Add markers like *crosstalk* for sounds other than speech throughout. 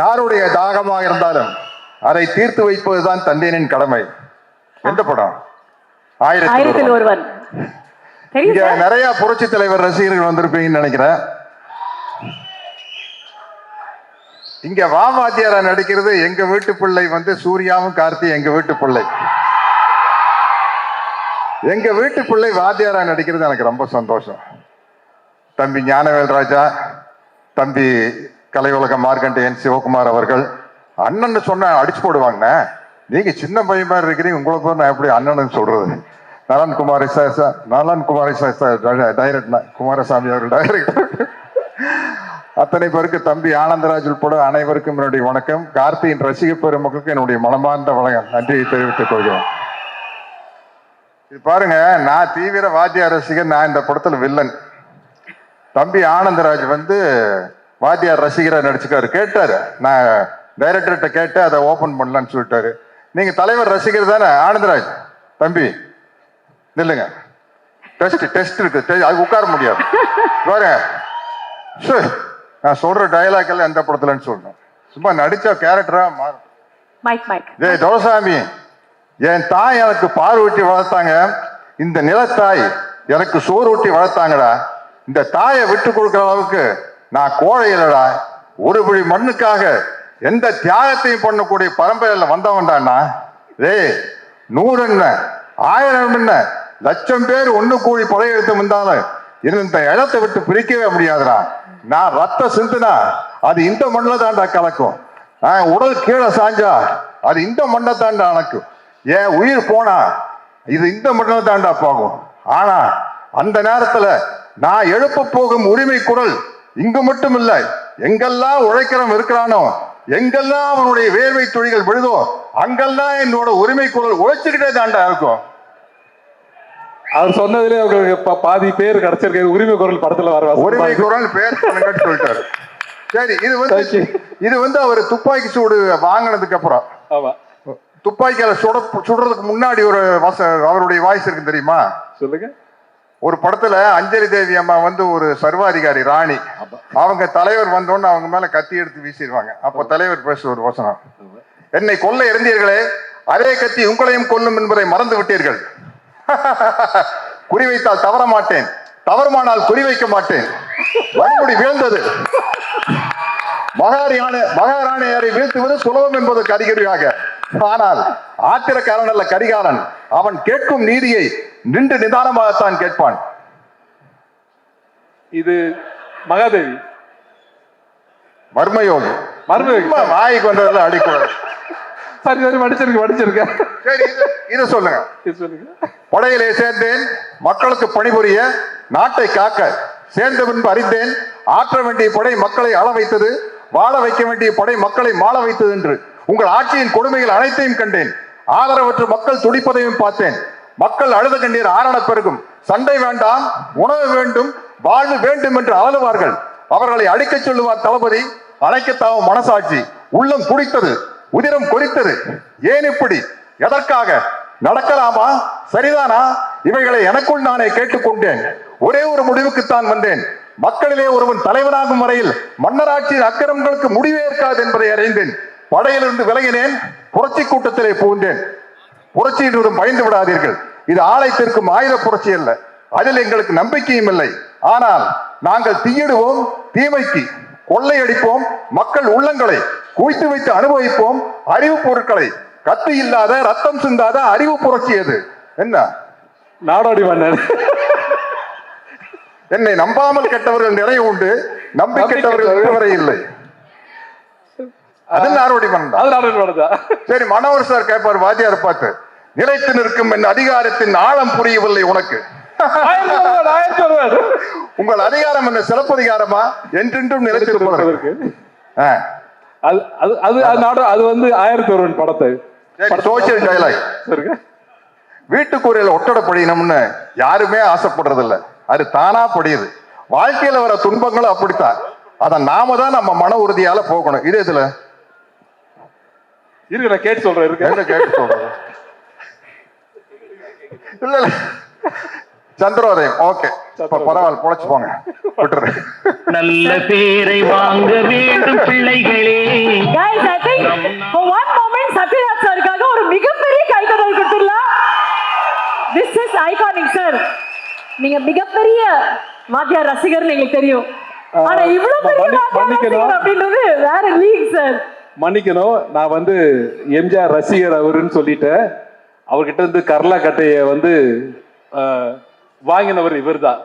யாருடைய தாகமாக இருந்தாலும் அதை தீர்த்து வைப்பதுதான் தந்தையனின் கடமை. எந்த படம்? ஆயிரத்தில் ஒருவன். இங்க நிறைய புரட்சி தலைவர் ரசிகர்கள் வந்திருப்பீங்கன்னு நினைக்கிறேன். இங்க வாமாத்தியாரா நடிக்கிறது எங்க வீட்டு பிள்ளை வந்து சூர்யாவும் கார்த்தி எங்க வீட்டு பிள்ளை. எங்க வீட்டு பிள்ளை வாத்தியாரா நடிக்கிறது எனக்கு ரொம்ப சந்தோஷம். தம்பி ஞானவேல் ராஜா தம்பி கலை உலக மார்க்கண்டேயன் சிவகுமார் அவர்கள் அண்ணன் சொன்ன அடிச்சு போடுவாங்கண்ணே. நீங்க சின்ன பையன் மாதிரி இருக்கிறீங்க உங்களை போய் நான் எப்படி அண்ணன் சொல்றது? நலன் குமாரி சார் நலன் குமாரி சார் டைரக்ட் குமாரசாமி அவர்கள் டைரக்டர் அத்தனை பேருக்கு தம்பி ஆனந்தராஜ் உட்பட அனைவருக்கும் என்னுடைய வணக்கம். கார்த்தியின் ரசிக பெருமக்களுக்கு என்னுடைய மனமார்ந்த வணக்கம். நன்றியை தெரிவித்துக் கொள்கிறேன். இது பாருங்க நான் தீவிர வாத்திய ரசிகன் நான் இந்த படத்துல வில்லன். தம்பி ஆனந்தராஜ் வந்து வாத்தியார் ரசிகரா நடிச்சுக்காரு கேட்டாரு. நான் டைரக்டர்கிட்ட கேட்டு அதை ஓபன் பண்ணலான்னு சொல்லிட்டாரு. நீங்க தலைவர் ரசிகர் தானே? ஆனந்தராஜ் தம்பி நில்லுங்க. டெஸ்ட் டெஸ்ட் இருக்கு. அது உட்கார முடியாது. பாருங்க. சு, நான் சொல்ற டயலாக் எல்லாம் எந்த படத்துலன்னு சொல்லணும். சும்மா நடிச்ச கேரக்டரா மாறும். டேய் துரசாமி என் தாய் எனக்கு பால் ஊட்டி வளர்த்தாங்க. இந்த நிலத்தாய் எனக்கு சோறு ஊட்டி வளர்த்தாங்கடா. இந்த தாயை விட்டு கொடுக்குற அளவுக்கு நான் கோழை இல்லடா ஒரு பிடி மண்ணுக்காக எந்த தியாகத்தையும் பண்ணக்கூடிய பரம்பரையில் வந்தவன்டாண்ணா டேய் நூறு என்ன? ஆயிரம் என்ன? லட்சம் பேர் ஒன்று கூடி படையெடுத்து வந்தாலும் இந்த இடத்தை விட்டு பிரிக்கவே முடியாதுடா. நான் ரத்த சிந்துனா அது இந்த மண்ணில் தாண்டா கலக்கும். நான் உடல் கீழே சாஞ்சா அது இந்த மண்ணை தாண்டா அணக்கும். என் உயிர் போனா இது இந்த மண்ணில் தாண்டா போகும். ஆனா அந்த நேரத்தில் நான் எழுப்ப போகும் உரிமை குரல் இங்கு மட்டும் இல்ல எங்கெல்லாம் உழைக்கிறவன் இருக்கிறானோ எங்கெல்லாம் அவனுடைய வேர்வை துளிகள் விழுதோ அங்கெல்லாம் என்னோட உரிமை குரல் உழைச்சுக்கிட்டே தாண்டா இருக்கும் அவர் சொன்னதுல உங்களுக்கு பாதி பேர் கிடைச்சிருக்கு. உரிமை குரல் படத்துல வர உரிமை குரல் பேர் சொல்லிட்டாரு. சரி இது வந்து. இது வந்து அவர் துப்பாக்கி சூடு வாங்கினதுக்கு அப்புறம். ஆமா. துப்பாக்கியால சுட சுடுறதுக்கு முன்னாடி ஒரு வச அவருடைய வாய்ஸ் இருக்கு தெரியுமா? சொல்லுங்க. ஒரு படத்துல அஞ்சலி தேவி அம்மா வந்து ஒரு சர்வாதிகாரி ராணி. அவங்க தலைவர் வந்தோன்னு அவங்க மேல கத்தி எடுத்து வீசிடுவாங்க. அப்ப தலைவர் பேசுற ஒரு வசனம். என்னை கொல்ல இருந்தீர்களே அதே கத்தி உங்களையும் கொல்லும் என்பதை மறந்து விட்டீர்கள். *laughs* குறிவைத்தால் தவற மாட்டேன். தவறுமானால் குறிவைக்க மாட்டேன். வன்முடி வீழ்ந்தது. மகாராணி மகாராணியாரை வீழ்த்துவது சுலபம் என்பதற்கு அறிகுறியாக. ஆனால் ஆத்திரக்காரன் அல்ல கரிகாலன். அவன் கேட்கும் நீதியை நின்று நிதானமாகத்தான் கேட்பான். இது மகாதேவி. மர்மயோகி. மர்மயோகி. வாய்க்கு வந்ததெல்லாம் அடிக்கூடாது சரி சரி படிச்சிருக்கு படிச்சிருக்கேன் சரி இது- சொல்லுங்க. படையிலே சேர்ந்தேன் மக்களுக்கு பணிபுரிய நாட்டை காக்க சேர்ந்த பின்பு அறிந்தேன் ஆற்ற வேண்டிய படை மக்களை ஆள வைத்தது வாழ வைக்க வேண்டிய படை மக்களை மாள வைத்தது என்று. உங்கள் ஆட்சியின் கொடுமைகள் அனைத்தையும் கண்டேன். ஆதரவற்ற மக்கள் துடிப்பதையும் பார்த்தேன். மக்கள் அழுத கண்ணீர் ஆரண பெருகும். சண்டை வேண்டாம் உணவு வேண்டும் வாழ்வு வேண்டும் என்று அலறுவார்கள் அவர்களை அடிக்க சொல்லுவார் தளபதி அணைக்கத்தாவும் மனசாட்சி. உள்ளம் குடித்தது உதிரம் கொதித்தது. ஏன் இப்படி? எதற்காக? நடக்கலாமா? சரிதானா? இவைகளை எனக்குள் நானே கேட்டுக்கொண்டேன் ஒரே ஒரு முடிவுக்குத்தான் வந்தேன். மக்களிலே ஒருவன் தலைவனாகும் வரையில் மன்னராட்சியின் அக்கிரமங்களுக்கு முடிவே இருக்காது என்பதை அறிந்தேன். படையிலிருந்து விலகினேன் புரட்சி கூட்டத்திலே புகுந்தேன். புரட்சியினரும் பயந்து விடாதீர்கள். இது ஆலயத்திற்கும் ஆயுத புரட்சி அல்ல. அதில் எங்களுக்கு நம்பிக்கையும் இல்லை. ஆனால் நாங்கள் தீயிடுவோம் தீமைக்கு கொள்ளையடிப்போம் மக்கள் உள்ளங்களை குவித்து வைத்து அனுபவிப்போம். அறிவு பொருட்களை கத்து இல்லாத ரத்தம் சிந்தாத அறிவு புரட்சி அது. என்ன? நாடோடி மன்னன். என்னை நம்பாமல் கெட்டவர்கள் நிறைய உண்டு. நம்பி கெட்டவர்கள் இதுவரை இல்லை. அது நாடோடி மன்னன் சரி மனோகர் சார் கேட்பார் வாத்தியார் பார்த்து. நிலைத்து நிற்கும் என் அதிகாரத்தின் ஆழம் புரியவில்லை உனக்கு. உங்கள் அதிகாரம் என்ன சிறப்பதிகாரமா என்றென்றும் நிலைத்திருப்பதற்கு. அது அது அது அது வந்து ஆயிரத்தி ஒருவன் படத்தை சோசியல் சொல்லுங்க. வீட்டுக்குறையில ஒட்டடை படியணும்னு யாருமே ஆசைப்படுறது இல்ல அது தானா படியுது. வாழ்க்கையில வர துன்பங்களும் அப்படித்தான். அத நாம தான் நம்ம மன உறுதியால போகணும். இது இதுல இருக்கு நான் கேட்டு சொல்றேன் இருக்கு. கேட்டு சொல்றது? இல்ல இல்ல சந்திரோதயம். ஓகே இப்ப பரவாயில்ல பொழைச்சு போங்க. விட்டுரு. நல்ல பேரை வாங்க வேண்டும் பிள்ளைகளே. I think for one moment Sathyaraj சாருக்காக ஒரு மிகப்பெரிய கைதறல் கொடுத்துடலாம். This is iconic sir. நீங்க மிகப்பெரிய வாத்தியார் ரசிகர்னு எங்களுக்கு தெரியும். ஆனா இவ்வளவு பெரிய வாத்தியார். ரசிகர் அப்படின்றது வேற லீக் சார் மன்னிக்கணும். நான் வந்து எம்ஜிஆர் ரசிகர் அவருன்னு சொல்லிட்டேன். அவர்கிட்ட இருந்து கர்லா கட்டைய வந்து வாங்கினவர் இவர்தான்.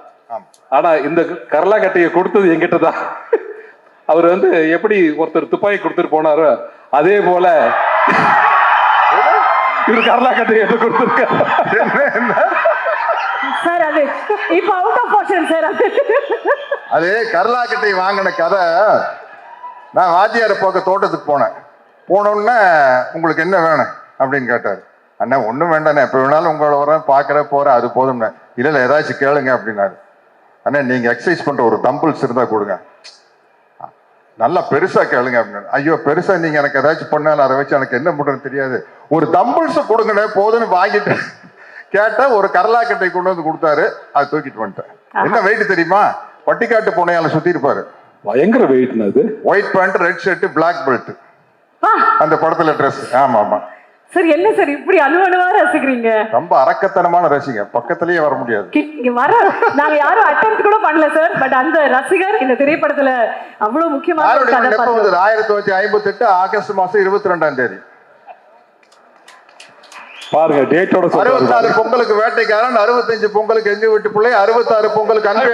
ஆனா இந்த கர்லா கட்டைய கொடுத்தது என்கிட்ட தான் அவர் வந்து எப்படி ஒருத்தர் துப்பாக்கி கொடுத்துட்டு போனாரோ அதே போல இவர் கர்லா கட்டைய எடுத்து கொடுத்துருக்காரு. சார் அது இப்ப அவுட் ஆஃப் போர்ஷன் சார் அது. அது கர்லாக்கட்டை வாங்கின கதை. நான் வாத்தியார் போக்க தோட்டத்துக்கு போனேன். போனோடனே உங்களுக்கு என்ன வேணும்? அப்படின்னு கேட்டார். அண்ணா ஒன்றும் வேண்டாண்ணே. எப்போ வேணாலும் உங்களை வரேன் பார்க்குற போகிறேன் அது போதும்ண்ணே. இல்லை இல்லை ஏதாச்சும் கேளுங்க அப்படின்னாரு. அண்ணா நீங்கள் எக்ஸசைஸ் பண்ணுற ஒரு தம்பிள்ஸ் இருந்தால் கொடுங்க. நல்லா பெருசாக கேளுங்க அப்படின்னு ஐயோ பெருசாக நீங்கள் எனக்கு ஏதாச்சும் பண்ணாலும் அதை வச்சு எனக்கு என்ன பண்ணுறதுன்னு தெரியாது. ஒரு தம்பிள்ஸை கொடுங்கண்ணே போதும்னு வாங்கிட்டு கேட்டா ஒரு கரலாக்கட்டை கொண்டு வந்து கொடுத்தாரு. அதை தூக்கிட்டு வந்துட்டேன். என்ன வெயிட் தெரியுமா? பட்டிக்காட்டு பூனையால சுத்தி இருப்பாரு. பயங்கர வெயிட்னு அது. White pant red shirt black belt ஆ, அந்த படத்துல ட்ரெஸ் ஆமா ஆமா சார் என்ன சார் இப்படி அணுவணுவா ரசிக்கிறீங்க? ரொம்ப அரக்கத்தனமான ரசிங்க பக்கத்திலேயே வர முடியாது. இங்க வர நாங்க யாரும் அட்டம் கூட பண்ணல சார் பட் அந்த ரசிகர் இந்த திரைப்படத்துல அவ்வளவு முக்கியமான ஆயிரத்தி தொள்ளாயிரத்தி ஐம்பத்தி எட்டு ஆகஸ்ட் மாசம் இருபத்தி ரெண்டாம் தேதி. பாருங்க டேட்டோட அறுபத்தாறு பொங்கலுக்கு வேட்டைக்காரன் அறுபத்தஞ்சு பொங்கலுக்கு எங்க வீட்டு பிள்ளை அறுபத்தாறு பொங்கலுக்கு அன்பே.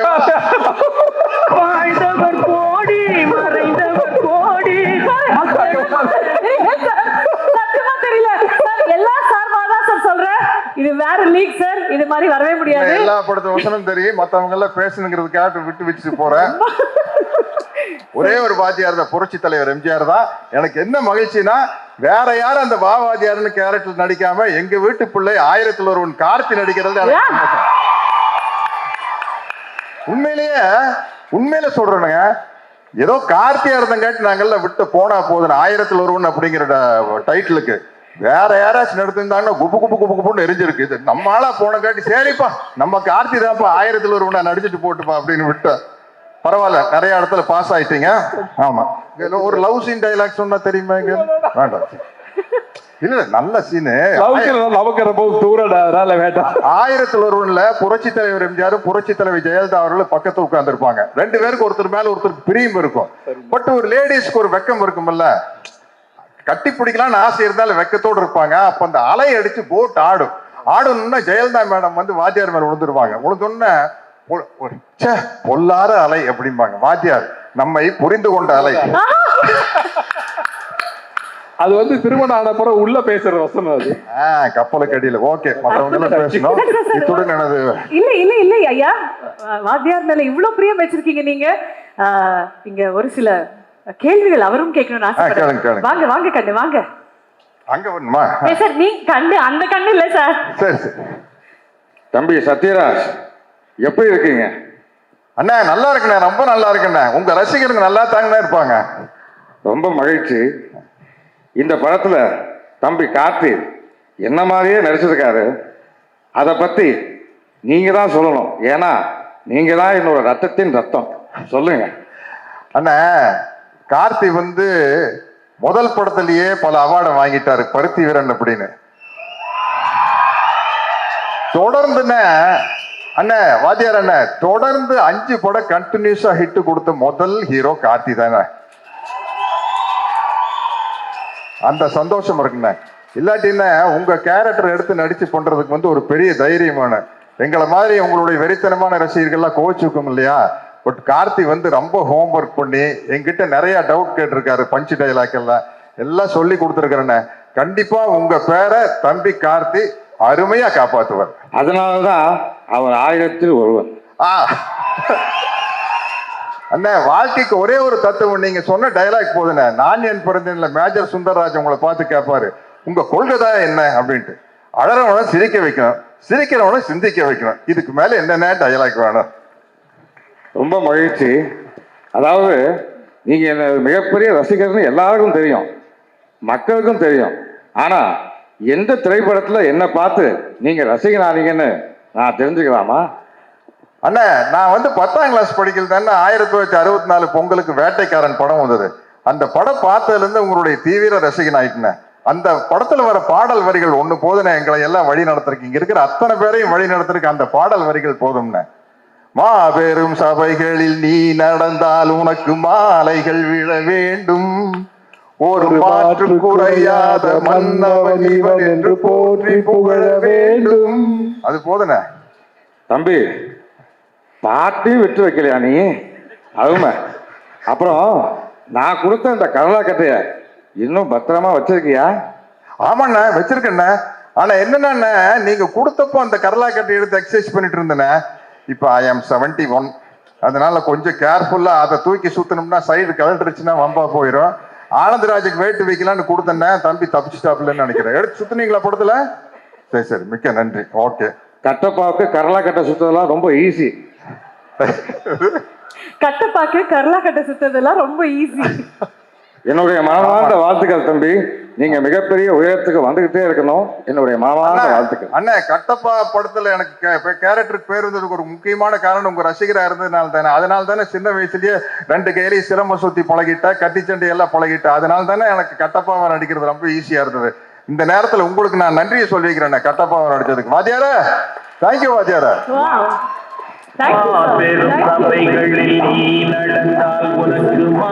இது வேற லீக் சார் இது மாதிரி வரவே முடியாது. எல்லா படத்து வசனம் தெரியும் மத்தவங்க எல்லாம் பேசணுங்கிறதுக்காக விட்டு வச்சுட்டு போறேன் ஒரே ஒரு வாத்தியார் தான் புரட்சி தலைவர் எம்ஜிஆர் தான். எனக்கு என்ன மகிழ்ச்சினா வேற யாரும் அந்த பாவாதியார்னு கேரக்டர் நடிக்காம எங்க வீட்டு பிள்ளை ஆயிரத்தில் ஒருவன் கார்த்தி நடிக்கிறது. உண்மையிலேயே உண்மையில சொல்றேனுங்க ஏதோ கார்த்தியா இருந்தங்காட்டி நாங்கெல்லாம் விட்டு போனா போதும் ஆயிரத்தில் ஒருவன் அப்படிங்கிற டைட்டிலுக்கு வேற யாராச்சும் நடத்திருந்தாங்கன்னா குப்பு குப்பு குப்பு குப்புன்னு எரிஞ்சிருக்கு. இது நம்ம ஆளா போனங்காட்டி சரிப்பா நம்ம கார்த்தி தான்ப்பா ஆயிரத்தில் ஒருவனை நடிச்சிட்டு போட்டுப்பா அப்படின்னு விட்டேன் பரவாயில்ல நிறைய இடத்துல பாஸ் ஆயிட்டீங்க. ஆமா. ஒரு லவ் சீன் டைலாக் சொன்னா தெரியுமா வேண்டாம். இல்ல நல்ல சீனு நமக்கு ரொம்ப வேண்டாம். ஆயிரத்தில் ஒருவன்ல புரட்சி தலைவர் எம்ஜிஆர் புரட்சி தலைவர் ஜெயலலிதா அவர்கள் பக்கத்துல உட்கார்ந்துருப்பாங்க. ரெண்டு பேருக்கு ஒருத்தர் மேல ஒருத்தர் பிரியம் இருக்கும். பட் ஒரு லேடிஸ்க்கு ஒரு வெக்கம் இருக்கும்ல. கட்டி பிடிக்கலாம்னு ஆசை இருந்தாலும் வெக்கத்தோடு இருப்பாங்க. அப்ப அந்த அலை அடிச்சு போட் ஆடும். ஆடணும்னா ஜெயலலிதா மேடம் வந்து வாத்தியார் மேல விழுந்துருவாங்க. விழுந்தோடனே பொ- ஒரு ச்சே பொல்லாத அலை அப்படிம்பாங்க. வாத்தியார் நம்மை புரிந்து கொண்ட அலை. அது வந்து திருமணம் ஆன பிறகு உள்ள பேசுற வசனம் அது. ஆஹ் கப்பலுக்கு அடியில. ஓகே மற்றவங்க எல்லாம் *laughs* பேசணும் இத்துடன் எனது இல்ல இல்ல இல்ல ஐயா. வாத்தியார் மேல இவ்வளவு பிரியம் வச்சிருக்கீங்க நீங்க. இங்க ஒரு சில கேள்விகள் அவரும் கேட்கணும்னு ஆசைப்படுறேன். வாங்க வாங்க கண்ணு வாங்க. அங்க வேணுமா ஏ சார் நீ கண்ணு அந்த கண்ணு இல்ல சார். சரி சரி. தம்பி சத்யராஜ் எப்படி இருக்கீங்க? அண்ணா நல்லா இருக்குண்ணே ரொம்ப நல்லா இருக்குண்ணே. உங்க ரசிகருங்க நல்லா தாங்கண்ணே இருப்பாங்க. ரொம்ப மகிழ்ச்சி. இந்த படத்துல தம்பி கார்த்தி என்ன மாதிரியே நடிச்சிருக்காரு அதை பத்தி நீங்க தான் சொல்லணும். ஏன்னா நீங்க தான் என்னோட ரத்தத்தின் ரத்தம். சொல்லுங்க. அண்ணா கார்த்தி வந்து முதல் படத்திலேயே பல அவார்டை வாங்கிட்டாரு பருத்தி வீரன் அப்படின்னு. தொடர்ந்துண்ணே அண்ணே வாத்தியார் அண்ணே தொடர்ந்து அஞ்சு படம் கண்டினியூஸா ஹிட் கொடுத்த முதல் ஹீரோ கார்த்தி தானே. அந்த சந்தோஷம் இருக்குண்ணே. இல்லாட்டின்னா உங்க கேரக்டர் எடுத்து நடிச்சு பண்றதுக்கு வந்து ஒரு பெரிய தைரியமான எங்களை மாதிரி உங்களுடைய வெறித்தனமான ரசிகர்கள்லாம் கோச்சுக்கும் இல்லையா? பட் கார்த்தி வந்து ரொம்ப ஹோம்ஒர்க் பண்ணி என்கிட்ட நிறைய டவுட் கேட்டிருக்காரு பஞ்சு டைலாக் எல்லாம். எல்லாம் சொல்லி கொடுத்துருக்கிறேண்ணே கண்டிப்பா உங்க பேரை தம்பி கார்த்தி அருமையா காப்பாத்துவார். அதனால தான் அவர் ஆயிரத்தில் ஒருவன் ஆ. அண்ணே வாழ்க்கைக்கு ஒரே ஒரு தத்துவம் நீங்க சொன்ன டயலாக் போதுண்ணே. நான் என் பிறந்தேன்ல மேஜர் சுந்தரராஜ் உங்களை பார்த்து கேட்பாரு. உங்க கொள்கை தான் என்ன அப்படின்ட்டு. அழறவனை சிரிக்க வைக்கணும் சிரிக்கிறவனை சிந்திக்க வைக்கணும். இதுக்கு மேல என்னென்ன டயலாக் வேணும்? ரொம்ப மகிழ்ச்சி. அதாவது நீங்கள் என்ன மிகப்பெரிய ரசிகர்னு எல்லாருக்கும் தெரியும். மக்களுக்கும் தெரியும். ஆனால் எந்த திரைப்படத்தில் என்னை பார்த்து நீங்கள் ரசிகனானீங்கன்னு நான் தெரிஞ்சுக்கலாமா? அண்ணா நான் வந்து பத்தாம் கிளாஸ் படிக்கல தானே. ஆயிரத்தி தொள்ளாயிரத்தி அறுபத்தி நாலு பொங்கலுக்கு வேட்டைக்காரன் படம் வந்தது. அந்த படம் பார்த்ததுலேருந்து உங்களுடைய தீவிர ரசிகன் ஆயிட்டுனேன் அந்த படத்தில் வர பாடல் வரிகள் ஒன்று போதுனே எங்களை எல்லாம் வழி நடத்துறதுக்கு இங்கே இருக்கிற அத்தனை பேரையும் வழி நடத்திருக்கு அந்த பாடல் வரிகள் போதும்னே. மாபெரும் சபைகளில் நீ நடந்தால் உனக்கு மாலைகள் விழ வேண்டும். ஒரு மாற்று குறையாத மன்னவன் இவன் என்று போற்றி புகழ வேண்டும். அது போதுனே தம்பி பாட்டையும் விட்டு வைக்கலையா நீ? அருமை. அப்புறம் நான் கொடுத்த இந்த கடலா கட்டைய இன்னும் பத்திரமா வச்சிருக்கியா? ஆமாண்ணே வச்சிருக்கேண்ணே. ஆனா என்னன்னா நீங்க கொடுத்தப்போ அந்த கரலா கட்டை எடுத்து எக்ஸசைஸ் பண்ணிட்டு இருந்தேனே இப்போ ஐ எம் செவன்டி ஒன் அதனால கொஞ்சம் கேர்ஃபுல்லா அதை தூக்கி சுத்தணும்னா சைடு கலண்டுருச்சுன்னா வம்பா போயிடும் ஆனந்தராஜுக்கு வெயிட் வைக்கலாம்னு கொடுத்தேன்னே தம்பி தப்பிச்சிட்டாப்லன்னு நினைக்கிறேன். எடுத்து சுத்துனீங்களா படத்துல? சரி சரி. மிக்க நன்றி. ஓகே கட்டப்பாவுக்கு கடலா கட்டை சுத்ததெல்லாம் ரொம்ப ஈஸி கட்டப்பாக்கு கர்லா கட்ட சுத்ததெல்லாம் ரொம்ப ஈஸி என்னுடைய மனமார்ந்த வாழ்த்துக்கள் தம்பி. நீங்க மிகப்பெரிய உயரத்துக்கு வந்துகிட்டே இருக்கணும். என்னுடைய மனமார்ந்த வாழ்த்துக்கள். அண்ணே கட்டப்பா படத்துல எனக்கு கேரக்டருக்கு பேர் வந்ததுக்கு ஒரு முக்கியமான காரணம் உங்க ரசிகரா இருந்ததுனால தானே. அதனால தானே சின்ன வயசுலயே ரெண்டு கையிலையும் சிரம சுத்தி பழகிட்ட கத்திச்சண்டை எல்லாம் பழகிட்ட. அதனால தானே எனக்கு கட்டப்பாவை நடிக்கிறது ரொம்ப ஈஸியா இருந்தது. இந்த நேரத்துல உங்களுக்கு நான் நன்றியை சொல்லிக்கிறேன் கட்டப்பாவை நடிச்சதுக்கு. வாத்தியாரா தேங்க்யூ வாத்தியாரா. பெரும் சபைகளில் நீ நடந்தால் உனக்கு மா